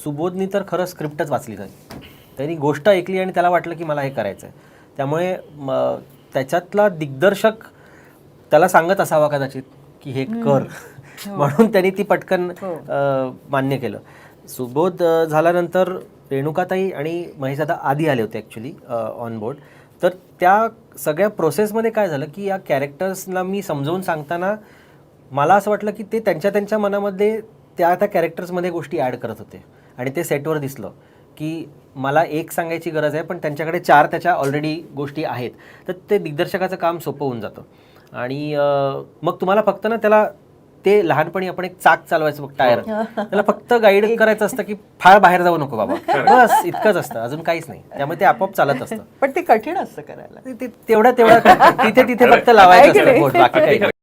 सुबोधनी तर खरं स्क्रिप्टच वाचली नाही. त्यांनी गोष्ट ऐकली आणि त्याला वाटलं की मला हे करायचं आहे त्यामुळे म, त्याच्यातला दिग्दर्शक त्याला सांगत असावा कदाचित की हे कर. म्हणून त्यांनी ती पटकन अ, मान्य केलं. सुबोध झाल्यानंतर रेणुकाताई आणि महेशदादा आधी आले होते ॲक्च्युली ऑन बोर्ड तर त्या सगळ्या प्रोसेसमध्ये काय झालं की या कॅरेक्टर्सला मी समजावून सांगताना मला असं वाटलं की ते त्यांच्या त्यांच्या मनामध्ये त्या त्या कॅरेक्टर्समध्ये गोष्टी ॲड करत होते. आणि ते सेटवर दिसलं की मला एक सांगायची गरज आहे पण त्यांच्याकडे चार त्याच्या ऑलरेडी गोष्टी आहेत. तर ते दिग्दर्शकाचं काम सोपं होऊन जातं. आणि मग तुम्हाला फक्त ना त्याला ते लहानपणी आपण एक चाक चालवायचं बघ टायर. त्याला फक्त गाईड करायचं असतं की फार बाहेर जाऊ नको बाबा. बस इतकंच असतं. अजून काहीच नाही. त्यामुळे ते आपोआप चालत असतं. पण ते कठीण असतं करायला. ते- ते- तेवढं तेवढं तिथे तिथे फक्त लावायचं असतं बोट बाकी काही. नाही